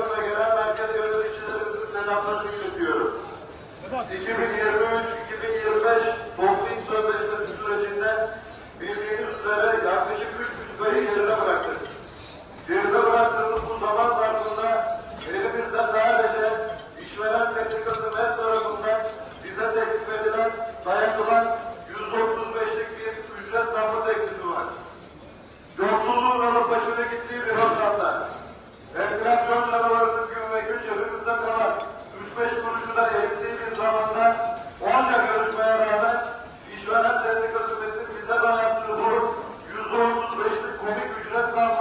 yılına gelen merkez yöneticilerimizin selamlarını iletiyorum. 2023-2025 Toplu Sözleşmesi sürecinde bildiğiniz üzere yaklaşık 3,5 ayı geride bıraktık. Geride bıraktığımız bu zaman zarfında elimizde sadece işveren sendikası MES tarafından bize teklif edilen dayatılan 135'lik bir ücret zammı teklifi var. Yoksulluğun alıp başına gittiği bir Welcome.